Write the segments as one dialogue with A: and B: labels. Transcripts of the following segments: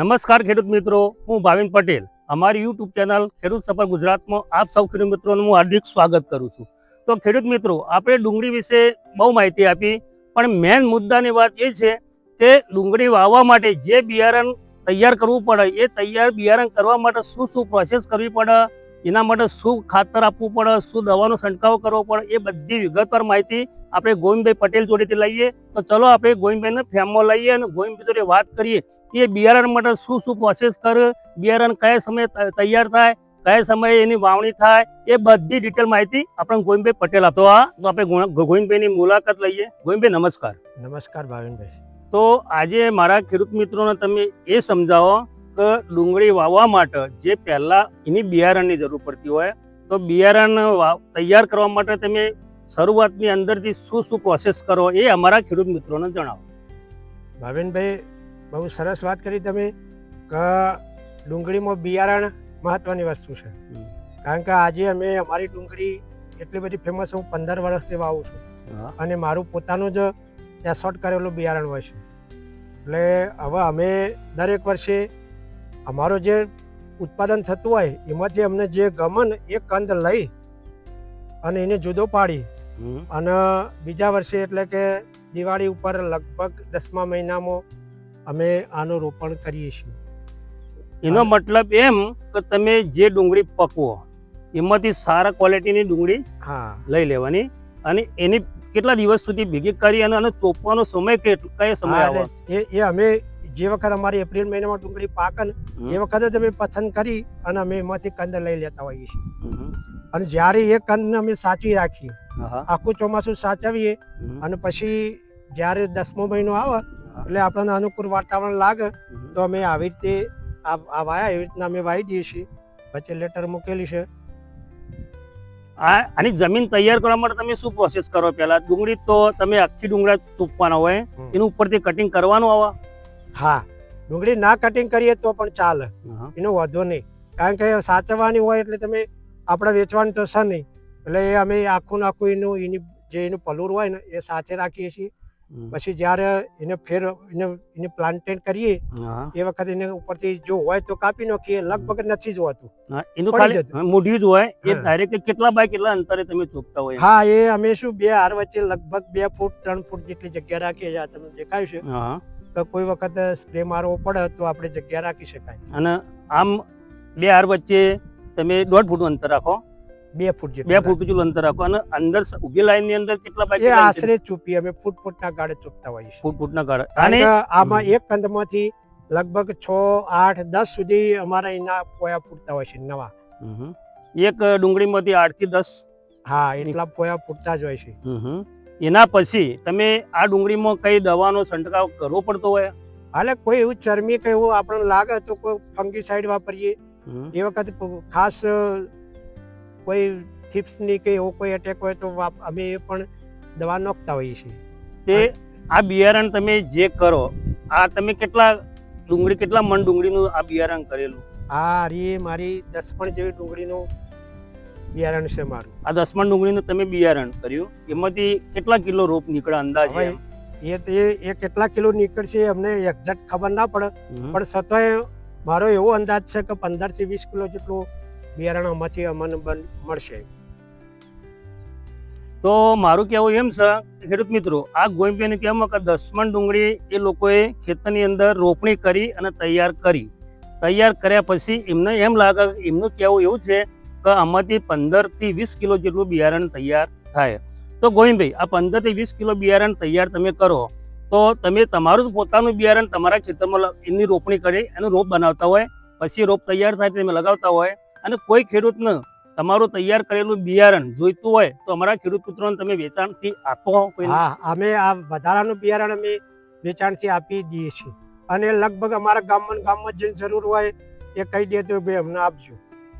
A: નમસ્કાર ખેડૂત મિત્રો, હું ભાવિન પટેલ. અમારી યુટ્યુબ ચેનલ ખેડૂત સફર ગુજરાતમાં આપ સૌ ખેડૂત મિત્રોનું હું હાર્દિક સ્વાગત કરું છું. તો ખેડૂત મિત્રો, આપણે ડુંગળી વિશે બહુ માહિતી આપી, પણ મેન મુદ્દાની વાત એ છે કે ડુંગળી વાવવા માટે જે બિયારણ તૈયાર કરવું પડે, એ તૈયાર બિયારણ કરવા માટે શું શું પ્રોસેસ કરવી પડે એના માટે શું ખાતર આપવું પડે શું દવાનો છંટકાવ કરવો પડે એ બધી વિગતવાર માહિતી આપણે ગોવિંદભાઈ પટેલ જોડેથી લઈએ. તો ચલો આપણે ગોવિંદભાઈને ફેમમાં લઈએ અને ગોવિંદભાઈ જોડે વાત કરીએ એ બિયારણ માટે શું શું પ્રોસેસ કરે બિયારણ કયા સમયે તૈયાર થાય કયા સમયે એની વાવણી થાય એ બધી ડિટેલ માહિતી આપણે ગોવિંદભાઈ પટેલ આપતો આ તો આપણે ગોવિંદભાઈની મુલાકાત લઈએ. ગોવિંદભાઈ નમસ્કાર.
B: નમસ્કાર ભાવિનભાઈ.
A: તો આજે મારા ખેડૂત મિત્રોને તમે એ સમજાવો ડુંગળી વાવવા માટે જે પહેલા એની બિયારણની જરૂર પડતી હોય તો બિયારણ તૈયાર કરવા માટે તમે શરૂઆતની અંદરથી શું શું પ્રોસેસ કરો એ અમારા ખેડૂત મિત્રોને જણાવો.
B: ભાવિનભાઈ બહુ સરસ વાત કરી તમે કે ડુંગળીમાં બિયારણ મહત્વની વસ્તુ છે. કારણ કે આજે અમે અમારી ડુંગળી એટલી બધી ફેમસ હું પંદર વર્ષથી વાવું છું. અને મારું પોતાનું જ એસોટ કરેલું બિયારણ હોય છે. એટલે હવે અમે દરેક વર્ષે અમારો જે ઉત્પાદન થતું હોય એમાંથી અમને જે ગમન એ કંદ લઈ અને એને જુદો પાડી. અને બીજા વર્ષે એટલે કે દિવાળી ઉપર લગભગ દસમા મહિનામાં અમે આનું રોપણ કરીએ છીએ.
A: એનો મતલબ એમ કે તમે જે ડુંગળી પકવો એમાંથી સારા ક્વોલિટીની ડુંગળી
B: હા.
A: લઈ લેવાની અને એની કેટલા દિવસ સુધી ભેગી કરી અને ચોપવાનો સમય કેટલો કયો સમય આવે
B: એ એ અમે જે વખત અમારી એપ્રિલ મહિનામાં ડુંગળી પાકે ને એ વખતે જ અમે પસંદ કરી અને અમે એમાંથી કંદ લઈ લેતા હોઈએ છીએ. અને જ્યારે એ કંદને અમે સાચવી રાખીએ આખું ચોમાસું સાચવીએ અને પછી જ્યારે દસમો મહિનો આવે એટલે આપણને અનુકૂળ વાતાવરણ લાગે તો અમે આવી રીતે આ વાયા એવી રીતના અમે વાવી દઈએ છીએ. વચ્ચે લેટર મૂકેલી છે.
A: આ આની જમીન તૈયાર કરવા માટે તમે શું પ્રોસેસ કરો? પહેલા ડુંગળી તો તમે આખી ડુંગળા તૂપવાના હોય. એનું ઉપરથી કટિંગ કરવાનું આવે?
B: હા ડુંગળી ના કટિંગ કરીએ તો પણ ચાલે. એનો વાંધો નહીં. કારણ કે સાચવવાની હોય એટલે તમે આપણે વેચવાની તો છે નહીં. એટલે એ અમે આખું આખું એનું એની જે એનું પલુર હોય ને એ સાથે રાખીએ છીએ. પછી જ્યારે એને ફેર એને એને પ્લાન્ટેડ કરીએ એ વખત એને ઉપરથી જો હોય તો કાપી નાખીએ. લગભગ નથી જ હોતું.
A: એનું ખાલી
B: જતું.
A: જ હોય. એ ડાયરેક્ટ કેટલા બાય કેટલા અંતરે તમે ચોપતા હોય
B: હા એ અમે શું બે હાર વચ્ચે લગભગ બે ફૂટ ત્રણ ફૂટ જેટલી જગ્યા રાખીએ છીએ. આ તમને દેખાય છે. તો કોઈ વખત સ્પ્રે મારવો પડે તો આપણે જગ્યા રાખી શકાય.
A: અને આમ બે હાર વચ્ચે તમે દોઢ ફૂટનું અંતર રાખો.
B: બે ફૂટ
A: બે ફૂટ જેટલું અંતર રાખો અને અંદર ઊભી લાઈનની અંદર કેટલા
B: એ આશરે ચૂપી અમે ફૂટ ફૂટના ગાળે ચૂપતા હોઈએ ફૂટ
A: ફૂટ ફૂટના ગાળા. અને
B: આમાં એક કંદમાંથી લગભગ છ આઠ દસ સુધી અમારા એના પોયા ફૂટતા હોય છે નવા.
A: એક ડુંગળીમાંથી આઠથી દસ
B: હા એટલા પોયા ફૂટતા જ હોય છે.
A: હમ. એના પછી તમે આ ડુંગળીમાં કઈ દવાનો છંટકાવ કરવો પડતો હોય?
B: હાલે કોઈ એવું ચરમી કે એવું આપણને લાગે તો કોઈ ફંગીસાઇડ વાપરીએ. એ વખતે ખાસ કોઈ થીપ્સની કે એવો કોઈ એટેક હોય તો અમે એ પણ દવા નોખતા હોઈએ છીએ.
A: તે આ બિયારણ તમે જે કરો આ તમે કેટલા ડુંગળી કેટલા મણ ડુંગળીનું આ બિયારણ કરેલું?
B: આ રે મારી દસ પણ જેવી ડુંગળીનું બિયારણ છે મારું.
A: આ દસમણ ડુંગળીનું તમે બિયારણ કર્યું. એમાંથી કેટલા કિલો રોપ નીકળે અંદાજે?
B: એ તો એ કેટલા કિલો નીકળશે અમને એક્ઝેક્ટ ખબર ના પડે. પણ છતાંય મારો એવો અંદાજ છે કે પંદરથી વીસ કિલો જેટલું બિયારણ આમાંથી અમને મળશે.
A: તો મારું કહેવું એમ છે ખેડૂત મિત્રો આ ગોઈબેન કહેવામાં કે દસમણ ડુંગળી એ લોકોએ ખેતરની અંદર રોપણી કરી અને તૈયાર કરી. તૈયાર કર્યા પછી એમને એમ લાગે એમનું કહેવું એવું છે કે આમાંથી પંદરથી વીસ કિલો જેટલું બિયારણ તૈયાર થાય. તો ગોવિંદભાઈ, આ પંદરથી વીસ કિલો બિયારણ તૈયાર તમે કરો, તો તમે તમારું પોતાનું બિયારણ તમારા ખેતરમાં એની રોપણી કરી, એનો રોપ બનાવતા હોય, પછી રોપ તૈયાર થાય તમે લગાવતા હોય, અને કોઈ ખેડૂતને તમારું તૈયાર કરેલું બિયારણ જોઈતું હોય, તો અમારા ખેડૂત પુત્રોને તમે વેચાણથી આપો
B: હા, અમે આ વધારાનું બિયારણ અમે વેચાણથી આપી દઈએ છીએ. અને લગભગ અમારા ગામમાં ગામમાં જે જરૂર હોય એ કહી દે તો ભાઈ અમને આપજો.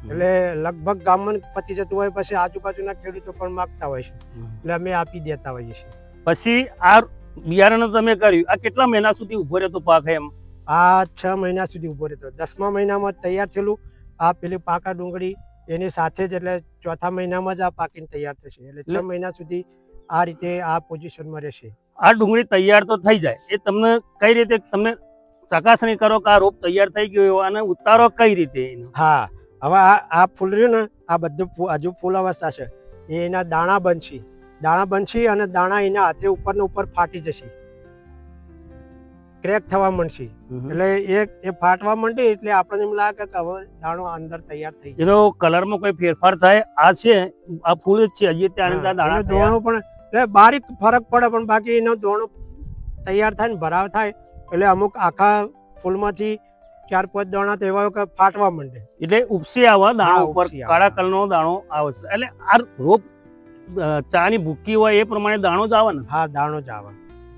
B: એટલે લગભગ ગામમાં પતી જતું હોય પછી આજુબાજુના ખેડૂતો પણ માગતા હોય છે. એટલે અમે આપી દેતા હોઈએ છીએ.
A: પછી આ બિયારણ તમે કર્યું આ કેટલા મહિના સુધી ઊભો રહેતો પાક એમ?
B: આ છ મહિના સુધી ઊભો રહેતો. દસમા મહિનામાં તૈયાર થયેલું આ પેલી પાકા ડુંગળી એની સાથે જ એટલે ચોથા મહિનામાં જ આ પાકીને તૈયાર થશે. એટલે છ મહિના સુધી આ રીતે આ પોઝિશનમાં રહેશે.
A: આ ડુંગળી તૈયાર તો થઈ જાય. એ તમને કઈ રીતે તમને ચકાસણી કરો કે આ રોપ તૈયાર થઈ ગયો અને ઉતારો કઈ રીતે
B: હા. હવે આ આ ફૂલ રહ્યું ને આ બધું હજુ ફૂલ અવસ્થા છે. એ એના દાણા બનશે. દાણા બનશે અને દાણા એના હાથે ઉપર ને ઉપર ફાટી જશે. ક્રેક થવા માંડશે. એટલે એ એ ફાટવા માંડી એટલે આપણને એમ લાગે કે હવે દાણો અંદર તૈયાર થઈ
A: એનો કલરમાં કોઈ ફેરફાર થાય? આ છે? આ ફૂલ જ છે? હજી ત્યાં દાણા
B: દોણો પણ એટલે બારીક ફરક પડે પણ બાકી એનો દોણો તૈયાર થાય ને ભરાવ થાય. એટલે અમુક આખા ફૂલમાંથી ચાર પાંચ દાણા તો એવા ફાટવા માંડે.
A: એટલે ઉપસી આવા દાણો ઉપર. કાળા કલરનો દાણો આવે છે એટલે આ રોપ ચા ચાની ભૂકી હોય એ પ્રમાણે દાણો જ આવે ને?
B: હા દાણો જ આવે.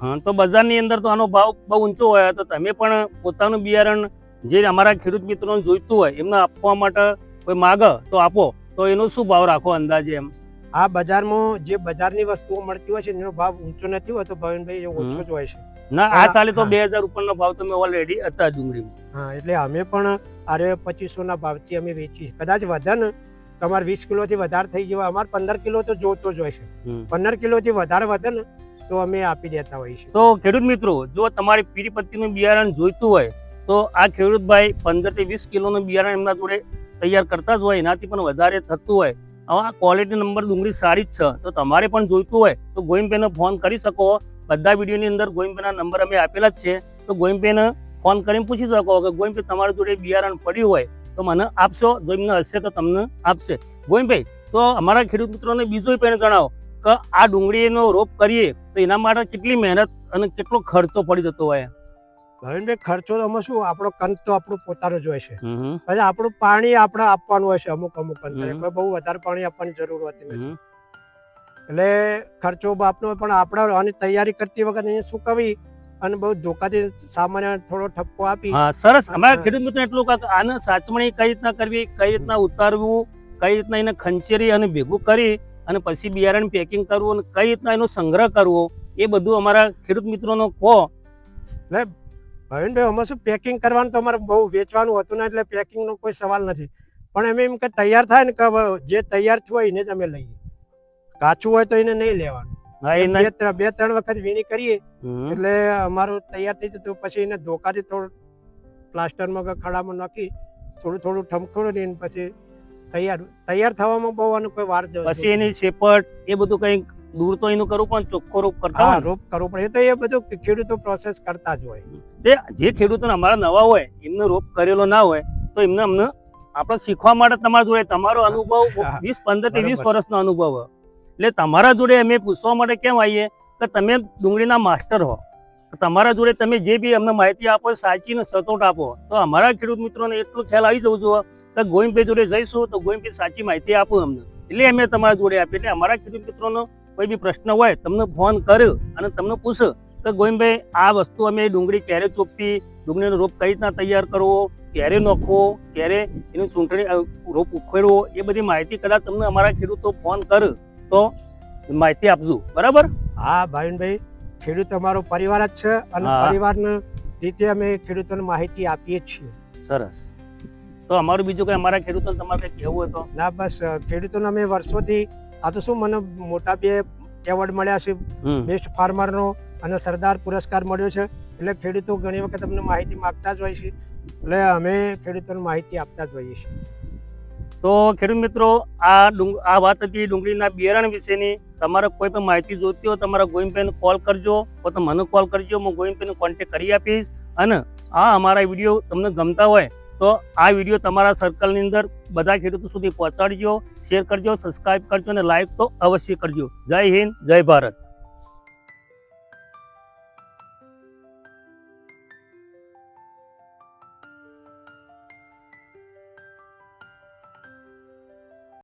A: હા તો બજારની અંદર તો આનો ભાવ બહુ ઊંચો હોય તો તમે પણ પોતાનું બિયારણ જે અમારા ખેડૂત મિત્રોને જોઈતું હોય એમને આપવા માટે કોઈ માગ તો આપો. તો એનો શું ભાવ રાખો અંદાજે એમ?
B: આ બજારમાં જે બજારની વસ્તુઓ મળતી હોય છે એનો ભાવ ઊંચો નથી હોતો ભાવિનભાઈ ઓછો જ હોય છે.
A: ના આ સાલે તો બે હજાર ઉપરનો ભાવ તમે ઓલરેડી હતા ડુંગળીમાં.
B: હા એટલે અમે પણ અરે પચીસો ના ભાવથી અમે વેચી કદાચ વધે ને તમારે વીસ કિલો થી વધારે થઈ ગયો અમારે પંદર કિલો તો જોતો જ હોય છે. પંદર કિલો થી વધારે વધે ને તો અમે આપી દેતા હોઈએ છીએ.
A: તો ખેડૂત મિત્રો જો તમારી પીરી પત્તીનું બિયારણ જોઈતું હોય તો આ ખેડૂતભાઈ પંદરથી વીસ કિલોનું બિયારણ એમના જોડે તૈયાર કરતા જ હોય એનાથી પણ વધારે થતું હોય. હવે આ ક્વોલિટી નંબર ડુંગળી સારી જ છે. તો તમારે પણ જોઈતું હોય તો ગોઈમપેને ફોન કરી શકો. બધા વિડીયોની અંદર ગોવિંદભાઈના નંબર અમે આપેલા જ છે. તો ગોવિંદભાઈને ફોન કરીને પૂછી શકો કે ગોવિંદભાઈ તમારા જોડે બિયારણ પડ્યું હોય તો મને આપશો. જો એમને હશે તો તમને આપશે. ગોવિંદભાઈ તો અમારા ખેડૂત મિત્રોને બીજું પણ જણાવો કે આ ડુંગળીનો રોપ કરીએ તો એના માટે કેટલી મહેનત અને કેટલો ખર્ચો પડી જતો હોય?
B: ભાવિનભાઈ ખર્ચો તો અમે શું? આપણો કંત તો આપણો પોતાનો જ હોય છે. પછી આપણું પાણી આપણે આપવાનું હોય છે અમુક અમુક અંતરે. બહુ વધારે પાણી આપવાની જરૂર હોતી નથી. એટલે ખર્ચો બાપનો પણ આપણે આની તૈયારી કરતી વખત એને સુકવી અને બહુ ધોકાથી સામાન્ય થોડો ઠપકો આપી.
A: હા સરસ. અમારા ખેડૂત મિત્રો એટલું આને સાચવણી કઈ રીતના કરવી કઈ રીતના ઉતારવું કઈ રીતના એને ખંચેરી અને ભેગું કરી અને પછી બિયારણ પેકિંગ કરવું અને કઈ રીતના એનો સંગ્રહ કરવો એ બધું અમારા ખેડૂત મિત્રોનો કહો.
B: ભાવિનભાઈ અમે શું પેકિંગ કરવાનું તો અમારે બહુ વેચવાનું હતું ને એટલે પેકિંગનો કોઈ સવાલ નથી. પણ એમ એમ કે તૈયાર થાય ને કે જે તૈયાર થયું હોય એને જ અમે લઈએ. કાચું હોય તો એને નહીં લેવાનું. બે ત્રણ બે ત્રણ વખત વીણી કરીએ એટલે અમારું તૈયાર થઈ જતું. પછી એને ધોકાથી થોડું પ્લાસ્ટરમાં કે ખડામાં નાખી થોડું થોડું ઠમખોડું ને પછી તૈયાર તૈયાર થવામાં બહુ આનું કોઈ વાર
A: પછી એની શેપટ એ બધું કંઈક દૂર તો એનું કરવું પણ ચોખ્ખો રૂપ કરતા
B: હા. રોપ કરવું પડે. એ તો એ બધું ખેડૂતો પ્રોસેસ કરતા જ હોય.
A: તે જે ખેડૂતો અમારા નવા હોય એમનો રોપ કરેલો ના હોય તો એમને અમને આપણે શીખવા માટે તમારે જોઈએ તમારો અનુભવ વીસ પંદરથી વીસ વર્ષનો અનુભવ હોય. એટલે તમારા જોડે અમે પૂછવા માટે કેમ આવીએ? કે તમે ડુંગળીના માસ્ટર હો. તમારા જોડે તમે જે બી અમને માહિતી આપો સાચી ને સચોટ આપો. તો અમારા ખેડૂત મિત્રોને એટલું ખ્યાલ આવી જવું જોઈએ કે ગોવિંદભાઈ જોડે જઈશું તો ગોવિંદભાઈ સાચી માહિતી આપો અમને. એટલે અમે તમારા જોડે આપીએ. એટલે અમારા ખેડૂત મિત્રોનો કોઈ બી પ્રશ્ન હોય, તમને ફોન કર્યો અને તમને પૂછો કે ગોવિંદભાઈ, આ વસ્તુ અમે ડુંગળી ક્યારે ચોપવી? ડુંગળીનો રોપ કઈ રીતના તૈયાર કરવો? ક્યારે નાખવો? ક્યારે એની ચૂંટણી રોપ ઉખેડવો? એ બધી માહિતી કદાચ તમને અમારા ખેડૂતો ફોન કરે. તો માહિતી આપજો. બરાબર?
B: હા ભાવિનભાઈ ખેડૂત અમારો પરિવાર જ છે અને. પરિવારના રીતે અમે ખેડૂતોને માહિતી આપીએ છીએ.
A: સરસ. તો અમારું બીજું કઈ અમારા ખેડૂતો તમારે કઈ કહેવું હોય તો?
B: ના બસ ખેડૂતોને અમે વર્ષોથી આ તો શું મને મોટા બે એવોર્ડ મળ્યા છે. બેસ્ટ ફાર્મરનો અને સરદાર પુરસ્કાર મળ્યો છે. એટલે ખેડૂતો ઘણી વખત અમને માહિતી માગતા જ હોય છે. એટલે અમે ખેડૂતોને માહિતી આપતા જ હોઈએ છીએ.
A: તો ખેડૂત મિત્રો, આ આ વાત હતી ડુંગળીના બિયારણ વિશેની. તમારે કોઈ પણ માહિતી જોઈતી હોય, તમારા ગોવિંદભાઈને કોલ કરજો. તો મને કોલ કરજો, હું ગોવિંદભાઈને કોન્ટેક્ટ કરી આપીશ. અને આ અમારા વીડિયો તમને ગમતા હોય, તો આ વીડિયો તમારા સર્કલની અંદર બધા ખેડૂતો સુધી પહોંચાડજો શેર કરજો સબસ્ક્રાઇબ કરજો અને લાઈક તો અવશ્ય કરજો. જય હિન્દ, જય ભારત.